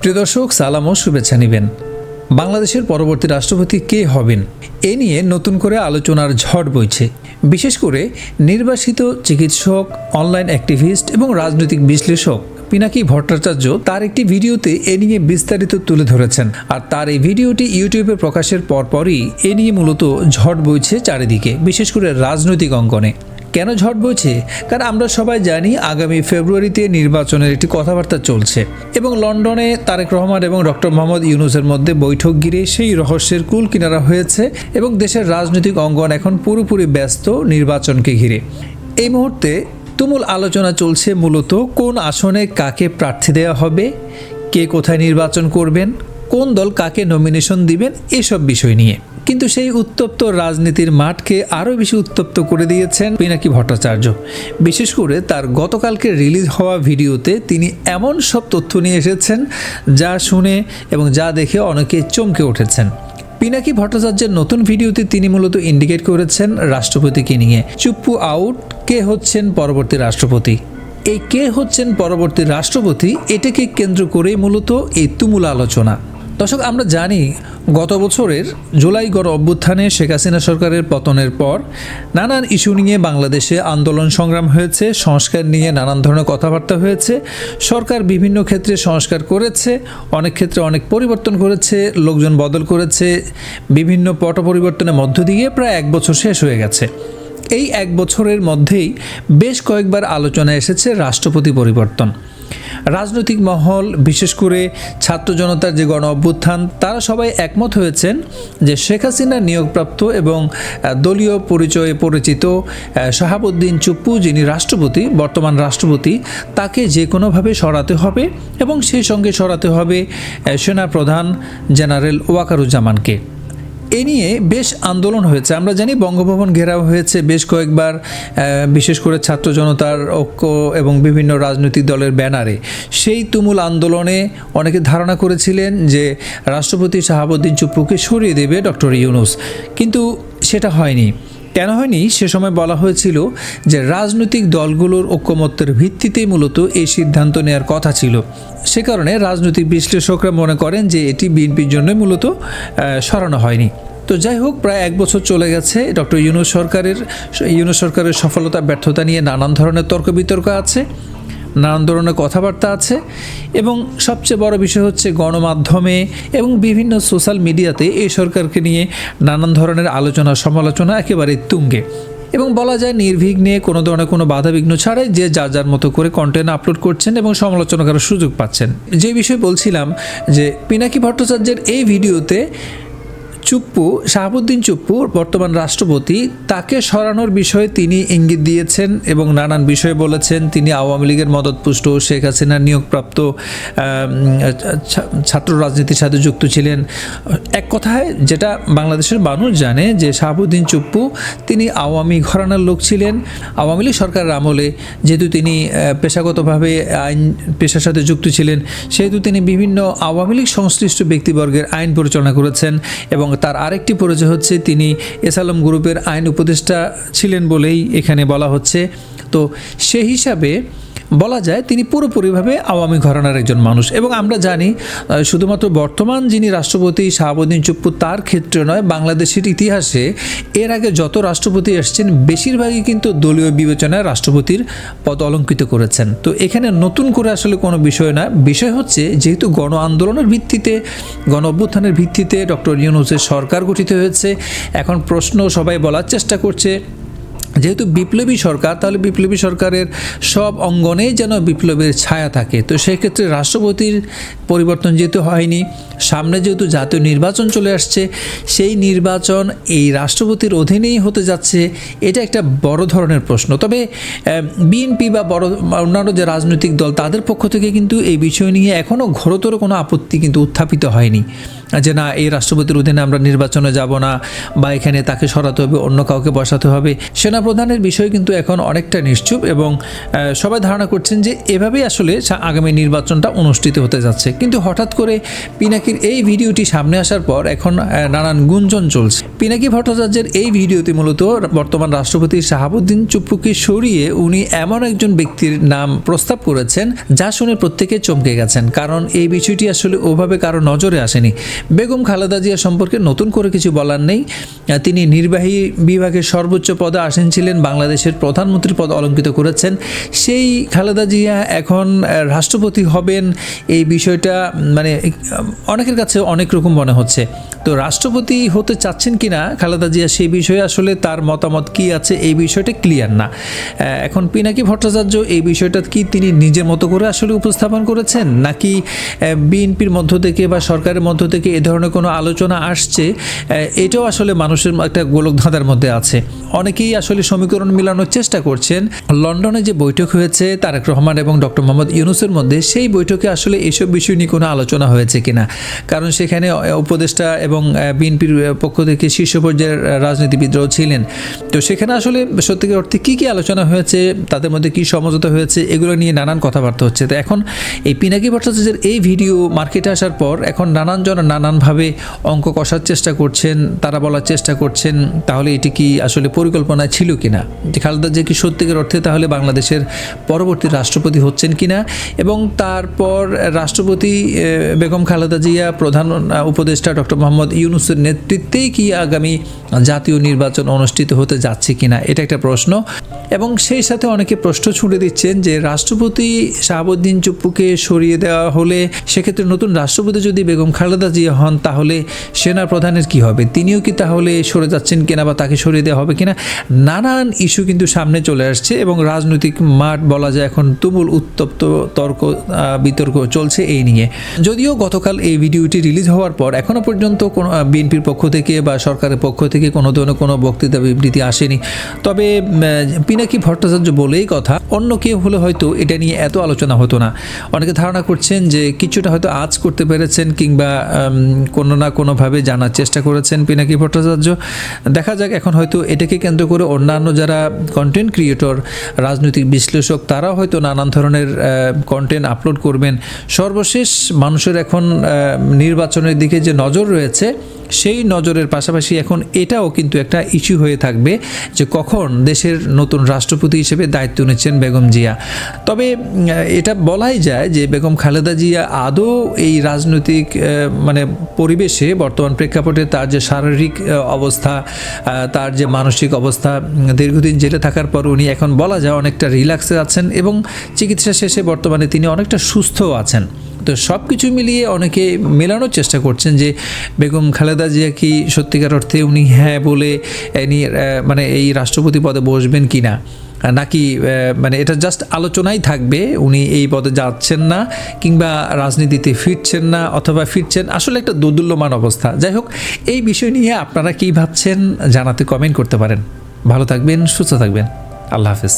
প্রিয় দর্শক, সালাম ও শুভেচ্ছা নেবেন। বাংলাদেশের পরবর্তী রাষ্ট্রপতি কে হবেন? এ নিয়ে নতুন করে আলোচনার ঝড় বইছে। বিশেষ করে নির্বাসিত চিকিৎসক, অনলাইন অ্যাক্টিভিস্ট এবং রাজনৈতিক বিশ্লেষক পিনাকি ভট্টাচার্য তার একটি ভিডিওতে এ নিয়ে বিস্তারিত তুলে ধরেছেন। আর তার এই ভিডিওটি ইউটিউবে প্রকাশের পরপরই এ নিয়ে মূলত ঝড় বইছে চারিদিকে, বিশেষ করে রাজনৈতিক অঙ্গনে। কেন ঝড় বইছে? কারণ আমরা সবাই জানি আগামী ফেব্রুয়ারিতে নির্বাচনের একটি কথাবার্তা চলছে। এবং লন্ডনে তারেক রহমান এবং ডক্টর মোহাম্মদ ইউনুসের মধ্যে বৈঠক ঘিরে সেই রহস্যের কুল কিনারা হয়েছে এবং দেশের রাজনৈতিক অঙ্গন এখন পুরোপুরি ব্যস্ত নির্বাচনকে ঘিরে। এই মুহূর্তে তুমুল আলোচনা চলছে মূলত কোন আসনে কাকে প্রার্থী দেওয়া হবে, কে কোথায় নির্বাচন করবেন কোন দল কাকে নমিনেশন দিবেন এসব বিষয় নিয়ে। কিন্তু সেই উত্তপ্ত রাজনীতির মাঠকে আরও বেশি উত্তপ্ত করে দিয়েছেন পিনাকি ভট্টাচার্য। বিশেষ করে তার গতকালকে রিলিজ হওয়া ভিডিওতে তিনি এমন সব তথ্য নিয়ে এসেছেন যা শুনে এবং যা দেখে অনেকে চমকে উঠেছেন। পিনাকি ভট্টাচার্যের নতুন ভিডিওতে তিনি মূলত ইন্ডিকেট করেছেন রাষ্ট্রপতিকে নিয়ে। চুপ্পু আউট, কে হচ্ছেন পরবর্তী রাষ্ট্রপতি? এই কে হচ্ছেন পরবর্তী রাষ্ট্রপতি, এটাকে কেন্দ্র করেই মূলত এই তুমুল আলোচনা। দর্শক, আমরা জানি গত বছরের জুলাই গড় অভ্যুত্থানে শেখ হাসিনা সরকারের পতনের পর নানান ইস্যু নিয়ে বাংলাদেশে আন্দোলন সংগ্রাম হয়েছে, সংস্কার নিয়ে নানান ধরনের কথাবার্তা হয়েছে। সরকার বিভিন্ন ক্ষেত্রে সংস্কার করেছে, অনেক ক্ষেত্রে অনেক পরিবর্তন করেছে, লোকজন বদল করেছে, বিভিন্ন পট পরিবর্তনের মধ্য দিয়ে প্রায় এক বছর শেষ হয়ে গেছে। এই এক বছরের মধ্যেই বেশ কয়েকবার আলোচনায় এসেছে রাষ্ট্রপতি পরিবর্তন। রাজনৈতিক মহল বিশেষ করে ছাত্র জনতার যে গণ অভ্যুত্থান তারা সবাই একমত হয়েছেন যে শেখ হাসিনা নিয়োগপ্রাপ্ত এবং দলীয় পরিচয়ে পরিচিত শাহাবুদ্দিন চুপ্পু যিনি রাষ্ট্রপতি বর্তমান রাষ্ট্রপতি তাকে যে কোনোভাবে সরাতে হবে এবং সেই সঙ্গে সরাতে হবে আহ, সেনাপ্রধান জেনারেল ওয়াকারুজ্জামানকে। এ নিয়ে বেশ আন্দোলন হয়েছে। আমরা জানি বঙ্গভবন ঘেরাও হয়েছে বেশ কয়েকবার বিশেষ করে ছাত্র জনতার ঐক্য এবং বিভিন্ন রাজনৈতিক দলের ব্যানারে। সেই তুমুল আন্দোলনে অনেকে ধারণা করেছিলেন যে রাষ্ট্রপতি শাহাবুদ্দিন চুপ্পুকে সরিয়ে দেবে ডক্টর ইউনুস। কিন্তু সেটা হয়নি। কেন হয়নি? সে সময় বলা হয়েছিল যে রাজনৈতিক দলগুলোর ঐক্যমত্যের ভিত্তিতেই মূলত এই সিদ্ধান্ত নেওয়ার কথা ছিল। সে কারণে রাজনৈতিক বিশ্লেষকরা মনে করেন যে এটি বিএনপির জন্য মূলত সরানো হয়নি। তো যাই হোক, প্রায় এক বছর চলে গেছে। ডক্টর ইউনুস সরকারের ইউনুস সরকারের সফলতা, ব্যর্থতা নিয়ে নানান ধরনের তর্ক বিতর্ক আছে। নানান ধরনের কথাবার্তা আছে এবং সবচেয়ে বড় বিষয় হচ্ছে গণমাধ্যমে এবং বিভিন্ন সোশ্যাল মিডিয়াতে এই সরকারকে নিয়ে নানান ধরনের আলোচনা, সমালোচনা একেবারে তুঙ্গে। এবং বলা যায় নির্বিঘ্নে কোনো ধরনের কোনো বাধাবিঘ্ন ছাড়াই যে যার যার মতো করে কন্টেন্ট আপলোড করছেন এবং সমালোচনা করার সুযোগ পাচ্ছেন। যে বিষয়ে বলছিলাম যে পিনাকি ভট্টাচার্যের এই ভিডিওতে চুপ্পু, শাহাবুদ্দিন চুপ্পু, বর্তমান রাষ্ট্রপতি, তাকে সরানোর বিষয়ে তিনি ইঙ্গিত দিয়েছেন এবং নানান বিষয়ে বলেছেন। তিনি আওয়ামী লীগের মদতপুষ্ট, শেখ হাসিনার নিয়োগপ্রাপ্ত ছাত্র রাজনীতির সাথে যুক্ত ছিলেন। এক কথায়, যেটা বাংলাদেশের মানুষ জানে যে শাহাবুদ্দিন চুপ্পু, তিনি আওয়ামী ঘরানার লোক ছিলেন। আওয়ামী লীগ সরকারের আমলে যেহেতু তিনি পেশাগতভাবে আইন, পেশার সাথে যুক্ত ছিলেন, সেহেতু তিনি বিভিন্ন আওয়ামী লীগ সংশ্লিষ্ট ব্যক্তিবর্গের আইন পরিচালনা করেছেন এবং তার আরেকটি পরিচয় হচ্ছে তিনি এসালাম গ্রুপের আইন উপদেষ্টা ছিলেন বলেই এখানে বলা হচ্ছে। তো সেই হিসাবে বলা যায় তিনি পুরোপুরিভাবে আওয়ামী ঘরানার একজন মানুষ। এবং আমরা জানি শুধুমাত্র বর্তমান যিনি রাষ্ট্রপতি শাহাবুদ্দিন চুপ্পু তার ক্ষেত্রে নয়, বাংলাদেশের ইতিহাসে এর আগে যত রাষ্ট্রপতি এসেছেন, বেশিরভাগই কিন্তু দলীয় বিবেচনায় রাষ্ট্রপতির পদ অলঙ্কৃত করেছেন। তো এখানে নতুন করে আসলে কোনো বিষয় না বিষয় হচ্ছে, যেহেতু গণ আন্দোলনের ভিত্তিতে, গণ অভ্যুত্থানের ভিত্তিতে ডক্টর ইউনুসের সরকার গঠিত হয়েছে, এখন প্রশ্ন সবাই বলার চেষ্টা করছে যেহেতু বিপ্লবী সরকার, তাহলে বিপ্লবী সরকারের সব অঙ্গনেই যেন বিপ্লবের ছায়া থাকে। তো সেক্ষেত্রে রাষ্ট্রপতির পরিবর্তন যেহেতু হয়নি সামনে যেহেতু জাতীয় নির্বাচন চলে আসছে, সেই নির্বাচন এই রাষ্ট্রপতির অধীনেই হতে যাচ্ছে, এটা একটা বড় ধরনের প্রশ্ন। তবে বিএনপি বা বড়, অন্যান্য যে রাজনৈতিক দল, তাদের পক্ষ থেকে কিন্তু এই বিষয় নিয়ে এখনও ঘোরতর কোনো আপত্তি কিন্তু উত্থাপিত হয়নি। যে না, এই রাষ্ট্রপতির অধীনে আমরা নির্বাচনে যাব না, বা এখানে তাকে সরাতে হবে, অন্য কাউকে বসাতে হবে, সেনাপ্রধানের বিষয় কিন্তু এখন অনেকটা নিশ্চুপ এবং সবাই ধারণা করছেন যে এভাবেই আসলে আগামী নির্বাচনটা অনুষ্ঠিত হতে যাচ্ছে। কিন্তু হঠাৎ করে পিনাকির এই ভিডিওটি সামনে আসার পর এখন নানান গুঞ্জন চলছে। পিনাকি ভট্টাচার্যের এই ভিডিওতে মূলত বর্তমান রাষ্ট্রপতি শাহাবুদ্দিন চুপ্পুকে সরিয়ে উনি এমন একজন ব্যক্তির নাম প্রস্তাব করেছেন, যা শুনে প্রত্যেকে চমকে গেছেন। কারণ এই বিষয়টি আসলে ওভাবে কারও নজরে আসেনি। বেগম খালেদা জিয়া সম্পর্কে নতুন করে কিছু বলার নেই। তিনি নির্বাহী বিভাগের সর্বোচ্চ পদে আসেন ছিলেন, বাংলাদেশের প্রধানমন্ত্রী পদ অলঙ্কিত করেছেন। সেই খালেদা জিয়া এখন রাষ্ট্রপতি হবেন, এই বিষয়টা মানে অনেকের কাছে অনেক রকম মনে হচ্ছে। তো রাষ্ট্রপতি হতে চাচ্ছেন কি না খালেদা জিয়া সেই বিষয়ে আসলে তার মতামত কি আছে এই বিষয়টা ক্লিয়ার না। এখন পিনাকি ভট্টাচার্য এই বিষয়টা কি তিনি নিজের মতো করে আসলে উপস্থাপন করেছেন? নাকি বিএনপির মধ্য থেকে বা সরকারের মধ্য থেকে এ ধরনের কোনো আলোচনা আসছে? এটাও আসলে মানুষের একটা গোলক ধাঁধার মধ্যে আছে। অনেকেই আসলে সমীকরণ মিলানোর চেষ্টা করছেন। লন্ডনে যে বৈঠক হয়েছে, তারেক রহমান এবং ডক্টর মোহাম্মদ ইউনুসের মধ্যে সেই বৈঠকে আসলে এইসব বিষয় নিয়ে কোনো আলোচনা হয়েছে কিনা? কারণ সেখানে উপদেষ্টা এবং বিএনপির পক্ষ থেকে শীর্ষ পর্যায়ের রাজনীতিবিদরাও ছিলেন। তো সেখানে আসলে সত্যিকার অর্থে কী কী আলোচনা হয়েছে, তাদের মধ্যে কী সমঝোতা হয়েছে, এগুলো নিয়ে নানান কথাবার্তা হচ্ছে। তো এখন এই পিনাকি ভট্টাচার্যের এই ভিডিও মার্কেটে আসার পর এখন নানান জন নানানভাবে অঙ্ক কষার চেষ্টা করছেন, তারা বলার চেষ্টা করছেন, তাহলে এটি কি আসলে পরিকল্পনা ছিল কিনা? যে খালেদা জিয়া কি সত্যিকার অর্থে তাহলে বাংলাদেশের পরবর্তী রাষ্ট্রপতি হচ্ছেন কিনা? এবং তারপর রাষ্ট্রপতি বেগম খালেদা জিয়া, প্রধান উপদেষ্টা ডক্টর মোহাম্মদ ইউনুসের নেতৃত্বেই কি আগামী জাতীয় নির্বাচন অনুষ্ঠিত হতে যাচ্ছে কিনা? এটা একটা প্রশ্ন। এবং সেই সাথে অনেকে প্রশ্ন ছুড়ে দিচ্ছেন যে রাষ্ট্রপতি শাহাবুদ্দিন চুপ্পুকে সরিয়ে দেওয়া হলে সেক্ষেত্রে নতুন রাষ্ট্রপতি যদি বেগম খালেদা জিয়া হন, তাহলে সেনা প্রধানের কি হবে? তিনিও কি তাহলে সরে যাচ্ছেন কিনা বা তাকে সরিয়ে দেওয়া হবে কিনা? নানান ইস্যু কিন্তু সামনে চলে আসছে এবং রাজনৈতিক মাঠ বলা যায় এখন তুমুল উত্তপ্ত, তর্ক বিতর্ক চলছে এই নিয়ে। যদিও গতকাল এই ভিডিওটি রিলিজ হওয়ার পর এখনও পর্যন্ত কোনো বিএনপির পক্ষ থেকে বা সরকারের পক্ষ থেকে কোনো ধরনের কোনো বক্তৃতা, বিবৃতি আসেনি। তবে পিনাকি ভট্টাচার্য বলেই কথা, অন্য কেউ হলে হয়তো এটা নিয়ে এত আলোচনা হতো না। অনেকে ধারণা করছেন যে কিছুটা হয়তো আজ করতে পেরেছেন কিংবা কোনো না কোনোভাবে জানার চেষ্টা করেছেন পিনাকি ভট্টাচার্য। দেখা যাক এখন হয়তো এটাকে কেন্দ্র করে অন্যান্য যারা কন্টেন্ট ক্রিয়েটর রাজনৈতিক বিশ্লেষক তারা হয়তো নানান ধরনের কন্টেন্ট আপলোড করবেন। সর্বশেষ মানুষের এখন নির্বাচনের দিকে যে নজর রয়েছে সেই নজরের পাশাপাশি এখন এটাও কিন্তু একটা ইস্যু হয়ে থাকবে যে কখন দেশের নতুন রাষ্ট্রপতি হিসেবে দায়িত্ব নিচ্ছেন বেগম জিয়া। তবে এটা বলাই যায় যে বেগম খালেদা জিয়া আদৌ এই রাজনৈতিক মানে পরিবেশে বর্তমান প্রেক্ষাপটে তার যে শারীরিক অবস্থা তার যে মানসিক অবস্থা দীর্ঘদিন জেলে থাকার পর উনি এখন বলা যায় অনেকটা রিল্যাক্সে আছেন এবং চিকিৎসা শেষে বর্তমানে তিনি অনেকটা সুস্থও আছেন। তো সব কিছু মিলিয়ে অনেকে মেলানোর চেষ্টা করছেন যে বেগম খালেদা জিয়া কি সত্যিকার অর্থে উনি হ্যাঁ বলে মানে এই রাষ্ট্রপতি পদে বসবেন কি না নাকি মানে এটা জাস্ট আলোচনাই থাকবে, উনি এই পদে যাচ্ছেন না, কিংবা রাজনীতিতে ফিরছেন না অথবা ফিরছেন, আসলে একটা দোদুল্যমান অবস্থা। যাই হোক, এই বিষয় নিয়ে আপনারা কী ভাবছেন জানাতে কমেন্ট করতে পারেন। ভালো থাকবেন, সুস্থ থাকবেন। আল্লাহ হাফেজ।